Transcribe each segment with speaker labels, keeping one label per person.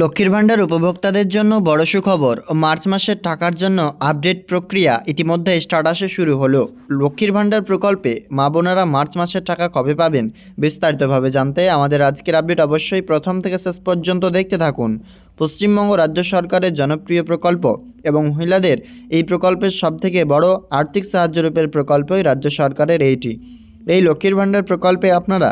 Speaker 1: লক্ষ্মীর ভাণ্ডার উপভোক্তাদের জন্য বড় সুখবর। মার্চ মাসের টাকার জন্য আপডেট প্রক্রিয়া ইতিমধ্যে স্টার্টাসে শুরু হলো। লক্ষ্মীর ভাণ্ডার প্রকল্পে মা বোনেরা মার্চ মাসের টাকা কবে পাবেন বিস্তারিতভাবে জানতে আমাদের আজকের আপডেট অবশ্যই প্রথম থেকে শেষ পর্যন্ত দেখতে থাকুন। পশ্চিমবঙ্গ রাজ্য সরকারের জনপ্রিয় প্রকল্প এবং মহিলাদের এই প্রকল্পের সবথেকে বড় আর্থিক সাহায্য রূপের প্রকল্পই রাজ্য সরকারের এইটি। এই লক্ষ্মীর ভাণ্ডার প্রকল্পে আপনারা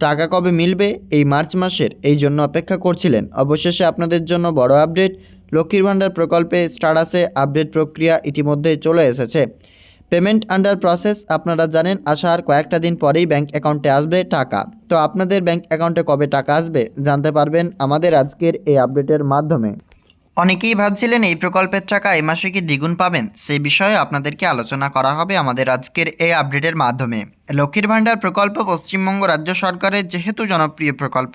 Speaker 1: টাকা কবে মিলবে এই মার্চ মাসের এই জন্য অপেক্ষা করছিলেন। অবশেষে আপনাদের জন্য বড় আপডেট, লক্ষ্মীর ভাণ্ডার প্রকল্পে স্টারাসে আপডেট প্রক্রিয়া ইতিমধ্যে চলে এসেছে। পেমেন্ট আন্ডার প্রসেস, আপনারা জানেন, আসার কয়েকটা দিন পরেই ব্যাংক অ্যাকাউন্টে আসবে টাকা। তো আপনাদের ব্যাংক অ্যাকাউন্টে কবে টাকা আসবে জানতে পারবেন আমাদের আজকের এই আপডেটের মাধ্যমে। অনেকেই ভাবছিলেন এই প্রকল্পের টাকা এই মাসে কি দ্বিগুণ পাবেন? সেই বিষয়ে আপনাদেরকে আলোচনা করা হবে আমাদের আজকের এই আপডেটের মাধ্যমে। লক্ষ্মীর ভাণ্ডার প্রকল্প পশ্চিমবঙ্গ রাজ্য সরকারের যেহেতু জনপ্রিয় প্রকল্প,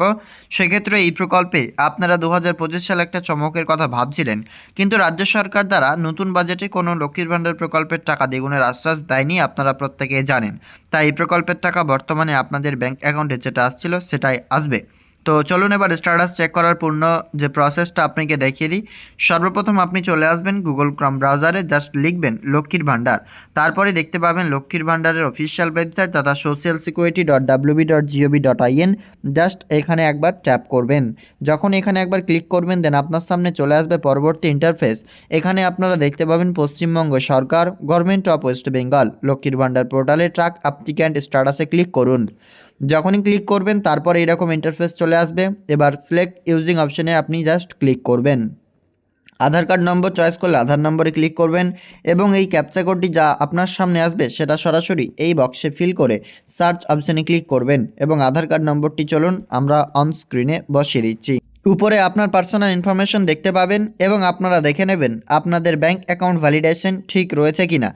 Speaker 1: সেক্ষেত্রে এই প্রকল্পে আপনারা দু হাজার পঁচিশ সালে একটা চমকের কথা ভাবছিলেন। কিন্তু রাজ্য সরকার দ্বারা নতুন বাজেটে কোনো লক্ষ্মীর ভাণ্ডার প্রকল্পের টাকা দ্বিগুণের আশ্বাস দেয়নি আপনারা প্রত্যেকেই জানেন। তাই এই প্রকল্পের টাকা বর্তমানে আপনাদের ব্যাংক অ্যাকাউন্টে যেটা আসছিল সেটাই আসবে। তো চলুন এবার স্ট্যাটাস চেক করার পূর্ণ যে প্রসেসটা আপনাকে দেখিয়ে দিই। সর্বপ্রথম আপনি চলে আসবেন গুগল ক্রম ব্রাউজারে জাস্ট লিখবেন লক্ষ্মীর ভাণ্ডার তারপরে দেখতে পাবেন লক্ষ্মীর ভাণ্ডারের অফিসিয়াল ওয়েবসাইট তথা social security dot WB dot GOV dot IN just এখানে একবার ট্যাপ করবেন। যখন এখানে একবার ক্লিক করবেন দেন আপনার সামনে চলে আসবে পরবর্তী ইন্টারফেস এখানে আপনারা দেখতে পাবেন পশ্চিমবঙ্গ সরকার government of West Bengal Lakshmir Bhandar পোর্টালে ট্রাক অ্যাপ্লিক্যান্ট স্ট্যাটাসে ক্লিক করুন। যখনই ক্লিক করবেন, তারপর এইরকম ইন্টারফেস চলে আসবে। এবার সিলেক্ট ইউজিং অপশনে আপনি জাস্ট ক্লিক করবেন। আধার কার্ড নম্বর চয়েস করলে আধার নম্বরে ক্লিক করবেন এবং এই ক্যাপচা কোডটি যা আপনার সামনে আসবে, সেটা সরাসরি এই বক্সে ফিল করে সার্চ অপশানে ক্লিক করবেন এবং আধার কার্ড নম্বরটি চলুন আমরা অন স্ক্রিনে বসিয়ে দিচ্ছি। উপরে আপনার পার্সোনাল ইনফরমেশন দেখতে পাবেন এবং আপনারা দেখে নেবেন আপনাদের ব্যাংক অ্যাকাউন্ট ভ্যালিডেশন ঠিক রয়েছে কিনা।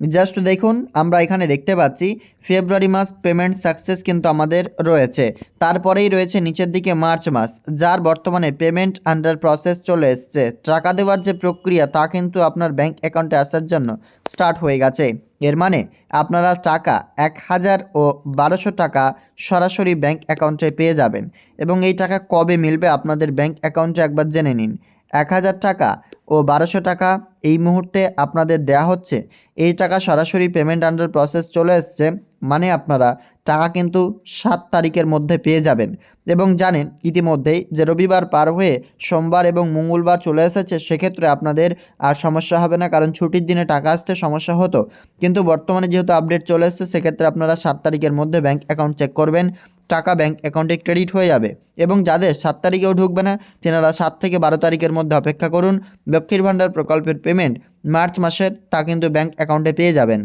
Speaker 1: জাস্ট দেখুন, আমরা এখানে দেখতে পাচ্ছি, ফেব্রুয়ারি মাস পেমেন্ট সাকসেস কিন্তু আমাদের রয়েছে। তারপরেই রয়েছে নিচের দিকে মার্চ মাস, যার বর্তমানে পেমেন্ট আন্ডার প্রসেস চলে এসছে। টাকা দেওয়ার যে প্রক্রিয়া, তা কিন্তু আপনার ব্যাংক অ্যাকাউন্টে আসার জন্য স্টার্ট হয়ে গেছে। এর মানে আপনারা টাকা এক হাজার ও বারোশো টাকা সরাসরি ব্যাংক অ্যাকাউন্টে পেয়ে যাবেন। এবং এই টাকা কবে মিলবে আপনাদের ব্যাংক অ্যাকাউন্টে একবার জেনে নিন। এক হাজার টাকা ও বারোশো টাকা এই মুহূর্তে আপনাদের দেয়া হচ্ছে। এই টাকা সরাসরি পেমেন্ট আন্ডার প্রসেস চলে এসছে। মানে আপনারা টাকা কিন্তু সাত তারিখের মধ্যে পেয়ে যাবেন এবং জানেন ইতিমধ্যেই যে রবিবার পার হয়ে সোমবার এবং মঙ্গলবার চলে এসেছে, সেক্ষেত্রে আপনাদের আর সমস্যা হবে না, কারণ ছুটির দিনে টাকা আসতে সমস্যা হতো। কিন্তু বর্তমানে যেহেতু আপডেট চলে এসেছে, সেক্ষেত্রে আপনারা সাত তারিখের মধ্যে ব্যাংক অ্যাকাউন্ট চেক করবেন, টাকা ব্যাংক অ্যাকাউন্টে ক্রেডিট হয়ে যাবে এবং যাদের সাত তারিখেও ঢুকবে না, তেনারা সাত থেকে বারো তারিখের মধ্যে অপেক্ষা করুন লক্ষ্মীর ভাণ্ডার প্রকল্পের পেমেন্ট মার্চ মাসের, তা কিন্তু ব্যাংক অ্যাকাউন্টে পেয়ে যাবেন।